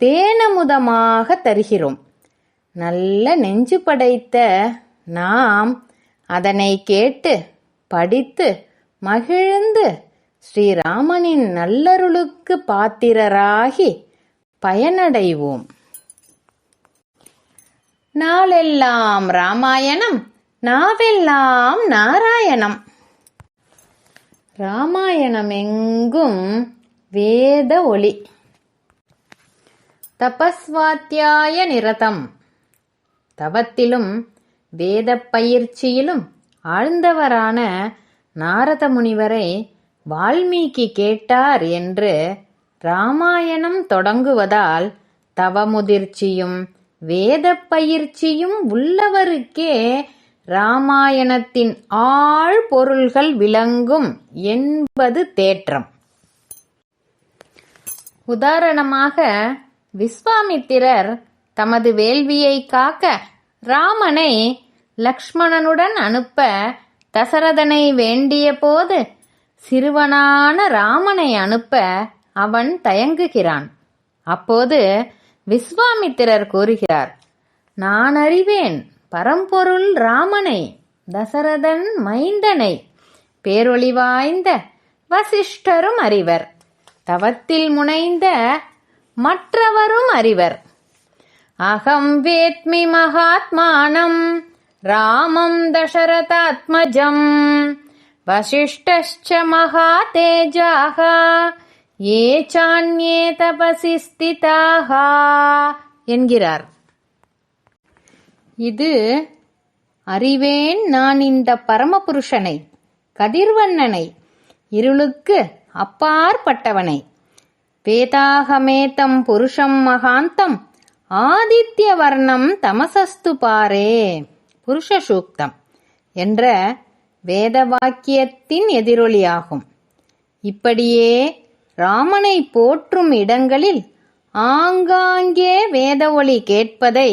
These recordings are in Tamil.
தேனமுதமாக தருகிறோம். நல்ல நெஞ்சு படைத்த நாம் அதனை கேட்டு படித்து மகிழ்ந்து ஸ்ரீராமனின் நல்லருளுக்கு பாத்திரராகி பயனடைவோம். நாளெல்லாம் ராமாயணம் நாவெல்லாம் நாராயணம். ராமாயணம் எங்கும் வேத ஒளி. தபஸ்வாத்தியாய நிரதம் தவத்திலும் வேத பயிற்சியிலும் ஆழ்ந்தவரான நாரத முனிவரை வால்மீகி கேட்டார் என்று ராமாயணம் தொடங்குவதால் தவமுதிர்ச்சியும் வேத பயிற்சியும் உள்ளவருக்கே ராமாயணத்தின் ஆழ் பொருள்கள் விளங்கும் என்பது தேற்றம். உதாரணமாக விஸ்வாமித்திரர் தமது வேள்வியை காக்க ராமனை லக்ஷ்மணனுடன் அனுப்ப தசரதனை வேண்டிய போது சிறுவனான ராமனை அனுப்ப அவன் தயங்குகிறான். அப்போது விஸ்வாமித்திரர் கூறுகிறார் நான் அறிவேன் பரம்பொருள் ராமனை தசரதன் மைந்தனை பேரொளி வாய்ந்த வசிஷ்டரும் அறிவர். தவத்தில் முனைந்த மற்றவரும் அறிவர். அகம் வேத்மி மகாத்மானம் ராமம் தசரதாத்மஜம் வசிஷ்டश्च மகாதேஜாக ஏ சான்யே தபசி ஸ்திதாக என்கிறார். இது அறிவேன் நான் இந்த பரமபுருஷனை கதிர்வண்ணனை இருளுக்கு அப்பாற்பட்டவனை வேதாகமேதம் புருஷம் மகாந்தம் ஆதித்ய வர்ணம் தமசஸ்து பாரே புருஷ சூக்தம் என்ற வேத வாக்கியத்தின் எதிரொலியாகும். இப்படியே ராமனை போற்றும் இடங்களில் ஆங்காங்கே வேத ஒளி கேட்பதை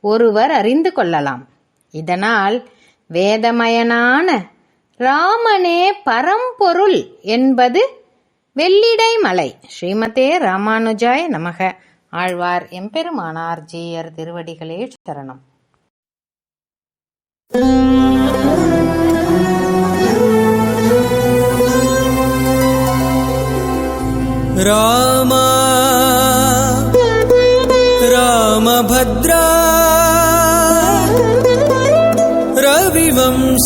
ஒருவர் அறிந்து கொள்ளலாம். இதனால் வேதமயனான ராமனே பரம்பொருள் என்பது வெள்ளிடை மலை. ஸ்ரீமதே ராமானுஜாய் நமக. ஆழ்வார் எம்பெருமானார் ஜீயர் திருவடிகளே சரணம். ராமா ராமபத்ரா ரவிவம்சராகவா